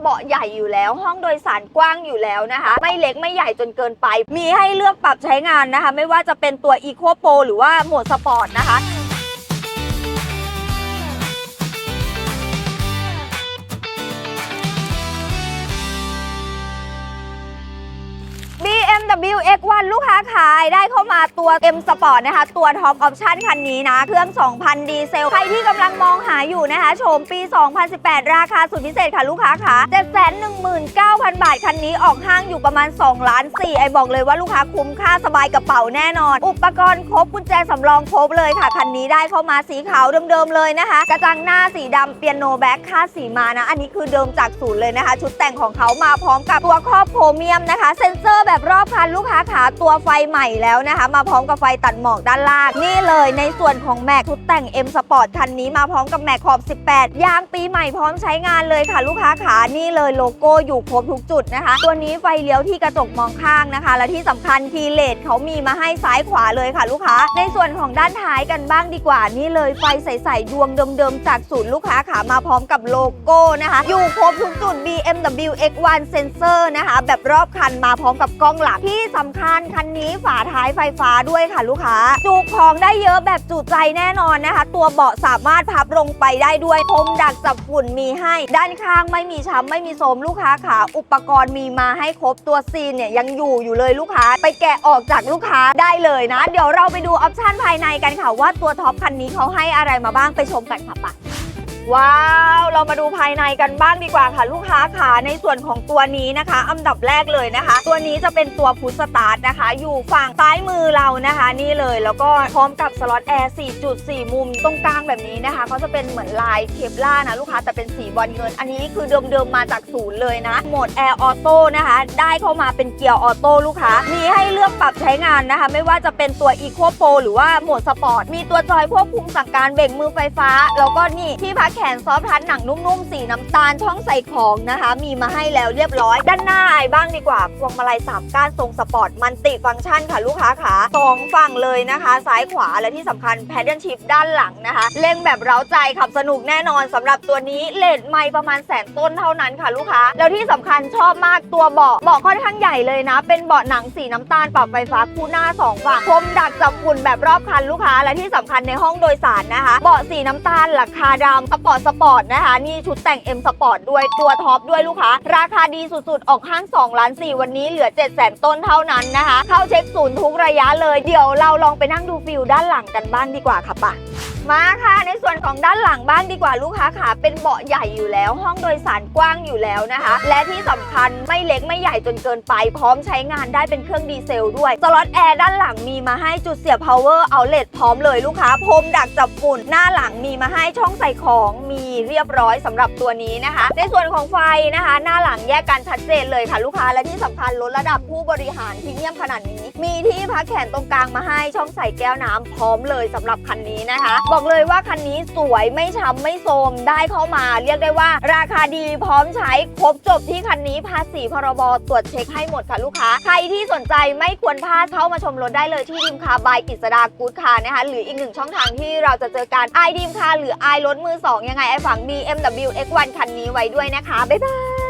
เบาะใหญ่อยู่แล้ว ห้องโดยสารกว้างอยู่แล้วนะคะ ไม่เล็กไม่ใหญ่จนเกินไป มีให้เลือกปรับใช้งานนะคะ ไม่ว่าจะเป็นตัว Eco Pro หรือว่าโหมดสปอร์ตนะคะ BMW X1 ลูกค้าขายได้เข้ามาตัว M Sport นะคะ ตัวท็อปออปชั่นคันนี้นะ เครื่อง 2,000 ดีเซล ใครที่กำลังมองหาอยู่นะคะโฉมปี 2018 ราคาสุดพิเศษค่ะลูกค้าค่ะ719,000 บาท คันนี้ออกห้างอยู่ประมาณ 2 ล้าน4ไอบอกเลยว่าลูกค้าคุ้มค่าสบายกระเป๋าแน่นอน อุปกรณ์ครบกุญแจสำรองครบเลยค่ะ คันนี้ได้เข้ามาสีขาวเดิมๆเลยนะคะ กระจังหน้าสีดำเปียโนแบ็คค่าสีมานะ อันนี้คือเดิมจากศูนย์เลยนะคะ ชุดแต่งของเขามาพร้อมกับตัวครอบโพรเมียมนะคะ เซ็นเซอร์แบบรอบคันลูกค้าขาตัวไฟใหม่แล้วนะคะ มาพร้อมกับไฟตัดหมอกด้านล่าง นี่เลยในส่วนของแม็กชุดแต่ง M Sport คันนี้มาพร้อมกับแม็กขอบ 18 ยางปีใหม่พร้อมใช้งานเลยค่ะ ลูกค้าขานี่เลยโลโก้อยู่ครบทุกจุดนะคะ ตัวนี้ไฟเลี้ยวที่กระจกมองข้างนะคะ และที่สำคัญคีเลสเขามีมาให้ซ้ายขวาเลยค่ะ ลูกค้า ในส่วนของด้านท้ายกันบ้างดีกว่านี่เลยไฟใสๆดวงเดิมๆจากศูนย์ลูกค้าขามาพร้อมกับโลโก้นะคะ อยู่ครบทุกจุด BMW X1 Sensor นะคะ แบบรอบคันมาพร้อมกับกล้องหลังที่สำคัญคันนี้ฝาท้ายไฟฟ้าด้วยค่ะลูกค้า จุของได้เยอะแบบจุใจแน่นอนนะคะ ตัวเบาะสามารถพับลงไปได้ด้วยพรมดักจับฝุ่นมีให้ ด้านข้างไม่มีช้ำไม่มีโสมลูกค้าขาอุปกรณ์มีมาให้ครบตัวซีนเนี่ยยังอยู่อยู่เลยลูกค้า ไปแกะออกจากลูกค้าได้เลยนะ เดี๋ยวเราไปดูออปชันภายในกันค่ะว่าตัวท็อปคันนี้เขาให้อะไรมาบ้างไปชมกันค่ะปะ ว้าว เรามาดูภายในกันบ้างดีกว่าค่ะ ลูกค้าค่ะในส่วนของตัวนี้นะคะ อันดับแรกเลยนะคะ ตัวนี้จะเป็นตัวพุทสตาร์ทนะคะ อยู่ฝั่งซ้ายมือเรานะคะ นี่เลยแล้วก็พร้อมกับสล็อตแอร์ 4.4 มุมตรงกลางแบบนี้นะคะเขาจะเป็นเหมือนลายเคปล่านะลูกค้าแต่เป็นสีบอลเงิน อันนี้คือเดิมๆมาจากศูนย์เลยนะโหมดแอร์ออโต้นะคะ ได้เข้ามาเป็นเกียร์ออโต้ลูกค้ามีให้เลือกปรับใช้งานนะคะ ไม่ว่าจะเป็นตัว Eco Pro หรือว่าโหมดสปอร์ตมีตัวจอยควบคุมสั่งการเบ่งมือไฟฟ้า แล้วก็นี่ที่พักแขนซอฟทัชหนังนุ่มๆ สีน้ำตาลช่องใส่ของนะคะ มีมาให้แล้วเรียบร้อย ด้านหน้าไอ้บ้างดีกว่า พวงมาลัยสามก้านทรงสปอร์ตมันติฟังก์ชันค่ะลูกค้าขาสองฝั่งเลยนะคะ ซ้ายขวาและที่สำคัญแพดเดิลชิพด้านหลังนะคะ เล่นแบบเร้าใจขับสนุกแน่นอนสำหรับตัวนี้เลทไม่ประมาณแสนต้นเท่านั้นค่ะลูกค้า แล้วที่สำคัญชอบมากตัวเบาะเบาะค่อนข้างใหญ่เลยนะ เป็นเบาะหนังสีน้ำตาลปรับไฟฟ้าคู่หน้าสองฝั่งพรมดักจับฝุ่นแบบรอบคันลูกค้า และที่สำคัญในห้องโดยสารนะคะ เบาะสีน้ำตาลหลังคาดำสปอร์ตสปอร์ตนะคะนี่ชุดแต่ง M Sport ด้วยตัวท็อปด้วยลูกค้า ราคาดีสุดๆ ออกห้าง2ล้าน4วันนี้เหลือ7 0 0 0 0 0ต้นเท่านั้นนะคะ เข้าเช็คศูนย์ทุกระยะเลย เดี๋ยวเราลองไปนั่งดูฟิลด้านหลังกันบ้างดีกว่าค่ะปะ มาค่ะในส่วนของด้านหลังบ้างดีกว่าลูกค้าค่ะเป็นเบาะใหญ่อยู่แล้ว ห้องโดยสารกว้างอยู่แล้วนะคะ และที่สำคัญไม่เล็กไม่ใหญ่จนเกินไป พร้อมใช้งานได้เป็นเครื่องดีเซลด้วยสล็อตแอร์ด้านหลังมีมาให้จุดเสียบ power outlet พร้อมเลยลูกค้าพรมดักจับฝุ่นหน้าหลังมีมาให้ช่องใส่ของมี เรียบร้อยสำหรับตัวนี้นะคะ ในส่วนของไฟนะคะ หน้าหลังแยกกันชัดเจนเลยค่ะลูกค้าและที่สำคัญลดระดับผู้บริหารพรีเมียมขนาดนี้ มีที่พักแขนตรงกลางมาให้ช่องใส่แก้วน้ำพร้อมเลยสำหรับคันนี้นะคะ บอกเลยว่าคันนี้สวยไม่ช้ำไม่โทรมได้เข้ามา เรียกได้ว่า ราคาดีพร้อมใช้ครบจบที่คันนี้ภาษีพรบตรวจเช็คให้หมดค่ะลูกค้า ใครที่สนใจไม่ควรพลาดเข้ามาชมรถได้เลยที่ดิมคาบายกิษดากูดคานะคะหรืออีกหนึ่งช่องทางที่เราจะเจอกันไอดิมคาหรือไอรถมือสองยังไงไอฟฝัง BMW X1 คันนี้ไว้ด้วยนะคะ บ๊ายบาย